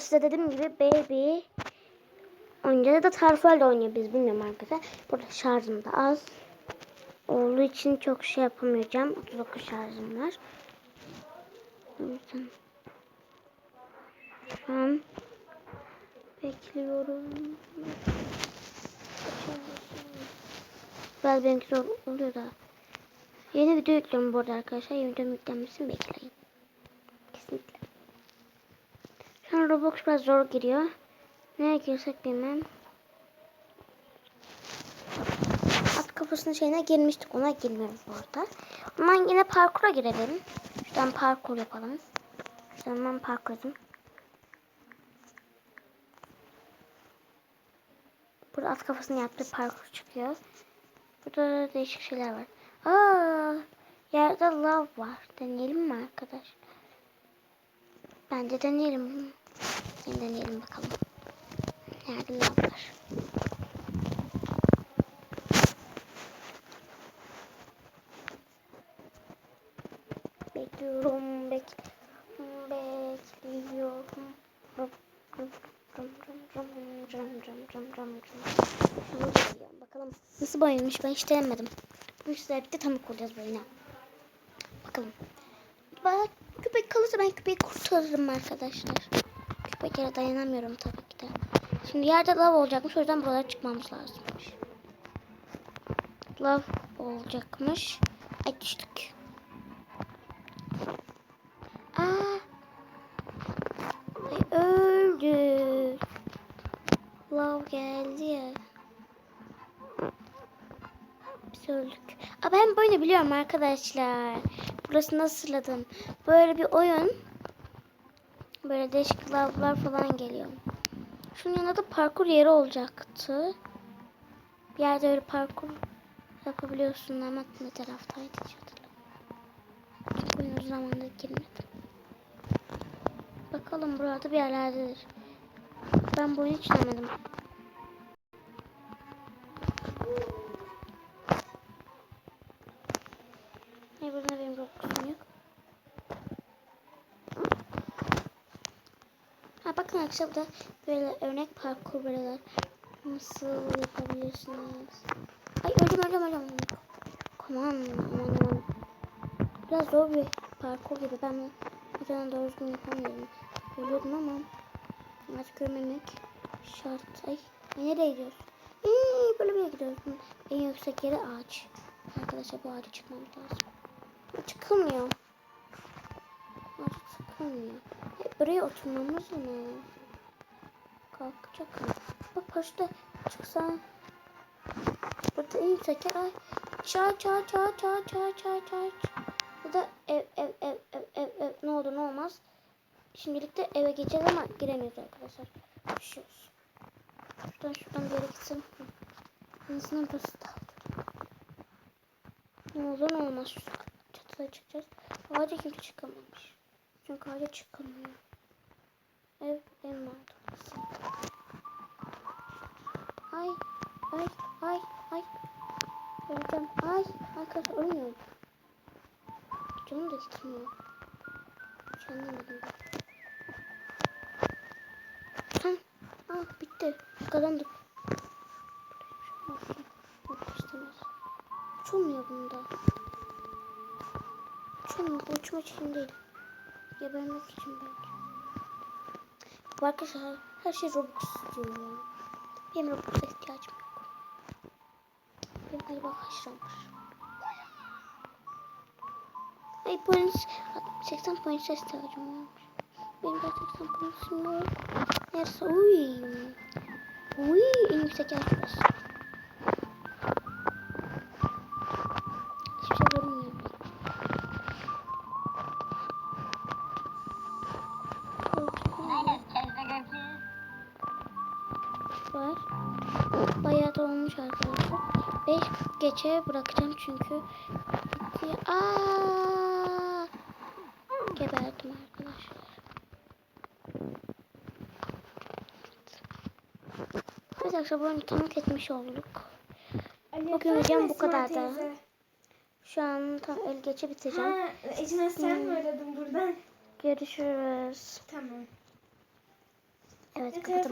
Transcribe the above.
Size dediğim gibi baby oynayacağız ya da Tarfel de oynayabiliriz bilmiyorum arkadaşlar. Burada şarjım da az. Olduğu için çok şey yapamayacağım. 39 şarjım var. Şu an bekliyorum. Biraz benimki zor oluyor da. Yeni video yüklüyorum bu arada arkadaşlar. Yeni video yüklenmesini bekleyin. An Roblox biraz zor giriyor. Nereye girsek bilmem. At kafasının şeyine girmiştik. Ona girmiyoruz bu arada. Ondan yine parkura girelim. Şuradan parkur yapalım. Şuradan ben parkur edeyim. Burada at kafasını yaptığı parkur çıkıyor. Burada da değişik şeyler var. Aa, yerde lav var. Deneyelim mi arkadaş? Bence deneyelim. Yine deneyelim bakalım. Lav var? Bekliyorum, bek bekliyorum. Rum, rum, rum, rum, rum, rum, rum, rum. Şimdi. Bakalım nasıl boyanmış ben hiç denemedim. Bu sizler birlikte tanık olacağız bu oyuna. Bakalım. Bak köpek kalırsa ben köpeği kurtarırım arkadaşlar. Köpeklere dayanamıyorum tabii ki de. Şimdi yerde lav olacakmış o yüzden buralara çıkmamız lazımmış. Lav olacakmış. Ay düştük. Aa. Ay öldü. Lav geldi ya. Biz öldük. Aa, ben böyle biliyorum arkadaşlar. Burasını hazırladım. Böyle bir oyun. Böyle değişik lavlar falan geliyor. Şunun yanında da parkur yeri olacaktı. Bir yerde öyle parkur yapabiliyorsun ama ne taraftaydı hiç hatırlamıyorum. Oyun zamandır girmedim. Bakalım burada bir yerlerdedir. Ben bu oyunu hiç denemedim. Bakın arkadaşlar burada böyle örnek parkur veriyorlar. Nasıl yapabilirsiniz? Ay öldüm öldüm öldüm. Aman aman aman. Biraz zor bir parkur gibi. Ben bunu zaten doğru düzgün yapamıyorum. Ölüyordum ama artık görmemek şart. Ay, ay nereye gidiyoruz? Ee, böyle bir yere gidiyoruz. En yüksek yeri ağaç. Arkadaşlar bu ağaca çıkmamız lazım. Çıkılmıyor. Ağaca çıkılmıyor. Buraya oturmamız mı? Kalkacak mı? Bak başta çıksa. Burada en yüksek. Ay. Ça ça ça ça ça ça ça. Bu da ev ev ev ev ev ev. Ne olur ne olmaz. Şimdilik de eve geçeceğiz ama giremiyoruz arkadaşlar. Düşüyoruz. Şuradan şuradan bir yere gitsem. En burası da. Ne olur ne olmaz. Şu çatıya çıkacağız. Ağaca kimse çıkamamış. Çünkü ağaca çıkamıyor. Ev vardı orası. Ay ay ay ay. Öleceğim. Ay arkadaşlar ölmüyorum. Canım da gitmiyor. Hiç anlamadım ben. Tamam. Ah bitti. Kazandık. İstemez. Uçulmuyor bunda. Uçulmuyor. Bu uçmak için değil. Gebermek için belki. Bu arkadaşlar her şey Robux istiyor ya. Benim Robux'a ihtiyacım yok. Benim galiba haşlanmış. Ay polis 80 polis ihtiyacım varmış. Benim de 80 polisim yok. Neresi? Uy. Uy en yüksek yer Da olmuş arkadaşlar. 5 geçe bırakacağım çünkü. Aa! Geberdim arkadaşlar. Evet arkadaşlar bu oyunu tanık etmiş olduk. Bugün videom bu kadardı. Şu an tam el geçe bitireceğim. Ha, Ecine sen mi aradın buradan? Görüşürüz. Tamam. Evet E, kapatamadım.